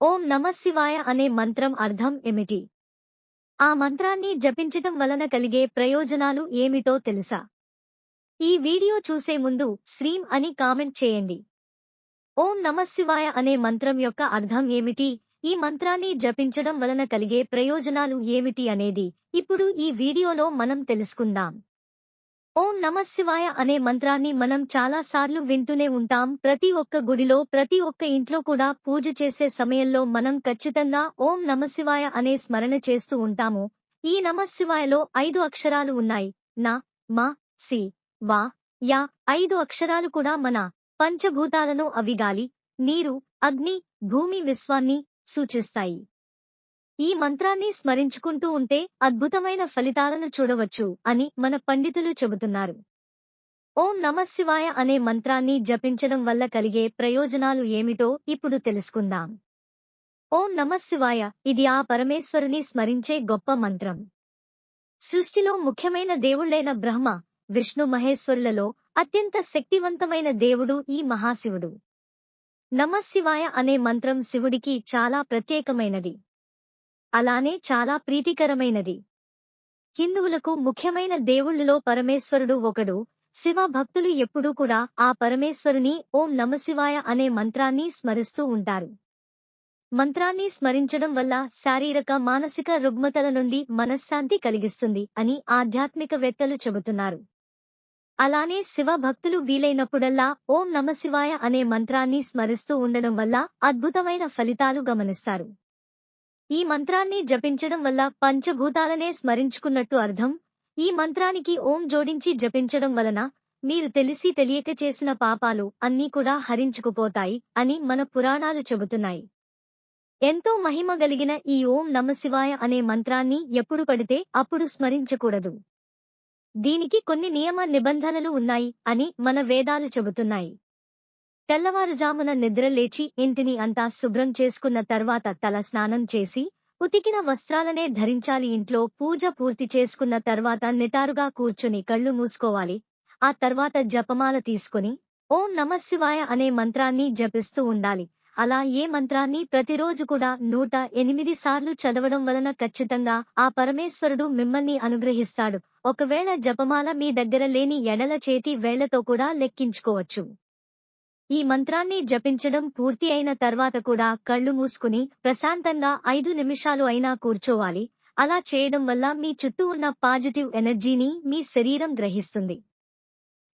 ఓం నమశివాయ అనే మంత్రం అర్థం ఏమిటి? ఆ మంత్రాన్ని జపించటం వలన కలిగే ప్రయోజనాలు ఏమిటో తెలుసా? ఈ వీడియో చూసే ముందు శ్రీం అని కామెంట్ చేయండి. ఓం నమశివాయ అనే మంత్రం యొక్క అర్థం ఏమిటి? ఈ మంత్రాన్ని జపించడం వలన కలిగే ప్రయోజనాలు ఏమిటి అనేది ఇప్పుడు ఈ వీడియోలో మనం తెలుసుకుందాం. ఓం నమశివాయ అనే మంత్రాన్ని మనం చాలా సార్లు వింటూనే ఉంటాం. ప్రతి ఒక్క గుడిలో ప్రతి ఒక్క ఇంట్లో కూడా పూజ చేసే సమయంలో మనం ఖచ్చితంగా ఓం నమశివాయ అనే స్మరణ చేస్తూ ఉంటాము. ఈ నమశివాయలో ఐదు అక్షరాలు ఉన్నాయి. నా మా సి వా యా ఐదు అక్షరాలు కూడా మన పంచభూతాలను అవి గాలి నీరు అగ్ని భూమి విశ్వాన్ని సూచిస్తాయి. ఈ మంత్రాన్ని స్మరించుకుంటూ ఉంటే అద్భుతమైన ఫలితాలను చూడవచ్చు అని మన పండితులు చెబుతున్నారు. ఓం నమశివాయ అనే మంత్రాన్ని జపించడం వల్ల కలిగే ప్రయోజనాలు ఏమిటో ఇప్పుడు తెలుసుకుందాం. ఓం నమశివాయ ఇది ఆ పరమేశ్వరుని స్మరించే గొప్ప మంత్రం. సృష్టిలో ముఖ్యమైన దేవుళ్ళైన బ్రహ్మ విష్ణు మహేశ్వరులలో అత్యంత శక్తివంతమైన దేవుడు ఈ మహాశివుడు. నమశివాయ అనే మంత్రం శివుడికి చాలా ప్రత్యేకమైనది. అలానే చాలా ప్రీతికరమైనది. హిందువులకు ముఖ్యమైన దేవుళ్ళలో పరమేశ్వరుడు ఒకడు శివ భక్తులు ఎప్పుడూ కూడా ఆ పరమేశ్వరుని ఓం నమశివాయ అనే మంత్రాన్ని స్మరిస్తూ ఉంటారు. మంత్రాన్ని స్మరించడం వల్ల శారీరక మానసిక రుగ్మతల నుండి మనశ్శాంతి కలిగిస్తుంది అని ఆధ్యాత్మికవేత్తలు చెబుతున్నారు. అలానే శివ భక్తులు వీలైనప్పుడల్లా ఓం నమశివాయ అనే మంత్రాన్ని స్మరిస్తూ ఉండడం వల్ల అద్భుతమైన ఫలితాలు గమనిస్తారు. ఈ మంత్రాన్ని జపించడం వల్ల పంచభూతాలనే స్మరించుకున్నట్టు అర్థం. ఈ మంత్రానికి ఓం జోడించి జపించడం వలన మీరు తెలిసి తెలియక చేసిన పాపాలు అన్నీ కూడా హరించుకుపోతాయి అని మన పురాణాలు చెబుతున్నాయి. ఎంతో మహిమ గలిగిన ఈ ఓం నమశివాయ అనే మంత్రాన్ని ఎప్పుడు పడితే అప్పుడు స్మరించకూడదు. దీనికి కొన్ని నియమ నిబంధనలు ఉన్నాయి అని మన వేదాలు చెబుతున్నాయి. తెల్లవారుజామున నిద్ర లేచి ఇంటిని అంతా శుభ్రం చేసుకున్న తర్వాత తల స్నానం చేసి ఉతికిన వస్త్రాలనే ధరించాలి. ఇంట్లో పూజ పూర్తి చేసుకున్న తర్వాత నిటారుగా కూర్చుని కళ్ళు మూసుకోవాలి. ఆ తర్వాత జపమాల తీసుకుని ఓం నమశివాయ అనే మంత్రాన్ని జపిస్తూ ఉండాలి. అలా ఏ మంత్రాన్ని ప్రతిరోజు కూడా నూట ఎనిమిది సార్లు చదవడం వలన ఖచ్చితంగా ఆ పరమేశ్వరుడు మిమ్మల్ని అనుగ్రహిస్తాడు. ఒకవేళ జపమాల మీ దగ్గర లేని ఎడల చేతి వేళ్ళతో కూడా లెక్కించుకోవచ్చు. ఈ మంత్రాన్ని జపించడం పూర్తి అయిన తర్వాత కూడా కళ్ళు మూసుకుని ప్రశాంతంగా ఐదు నిమిషాలు అయినా కూర్చోవాలి. అలా చేయడం వల్ల మీ చుట్టూ ఉన్న పాజిటివ్ ఎనర్జీని మీ శరీరం గ్రహిస్తుంది.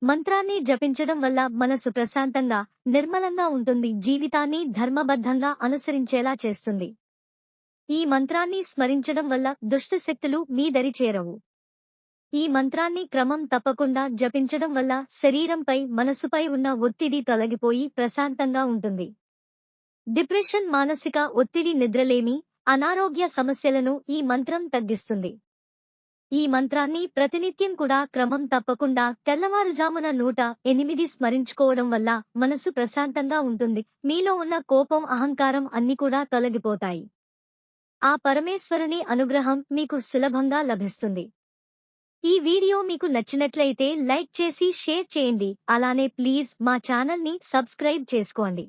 మంత్రాన్ని జపించడం వల్ల మనసు ప్రశాంతంగా నిర్మలంగా ఉంటుంది. జీవితాన్ని ధర్మబద్ధంగా అనుసరించేలా చేస్తుంది. ఈ మంత్రాన్ని స్మరించడం వల్ల దుష్ట శక్తులు మీ దరి చేరవు. ఈ మంత్రాన్ని క్రమం తప్పకుండా జపించడం వల్ల శరీరంపై మనసుపై ఉన్న ఒత్తిడి తొలగిపోయి ప్రశాంతంగా ఉంటుంది. డిప్రెషన్ మానసిక ఒత్తిడి నిద్రలేమి అనారోగ్య సమస్యలను ఈ మంత్రం తగ్గిస్తుంది. ఈ మంత్రాన్ని ప్రతినిత్యం కూడా క్రమం తప్పకుండా తెల్లవారుజామున నూట ఎనిమిది స్మరించుకోవడం వల్ల మనసు ప్రశాంతంగా ఉంటుంది. మీలో ఉన్న కోపం అహంకారం అన్ని కూడా తొలగిపోతాయి. ఆ పరమేశ్వరుని అనుగ్రహం మీకు సులభంగా లభిస్తుంది. ఈ వీడియో మీకు నచ్చినట్లయితే లైక్ చేసి షేర్ చేయండి. అలానే ప్లీజ్ మా ఛానల్ని సబ్స్క్రైబ్ చేసుకోండి.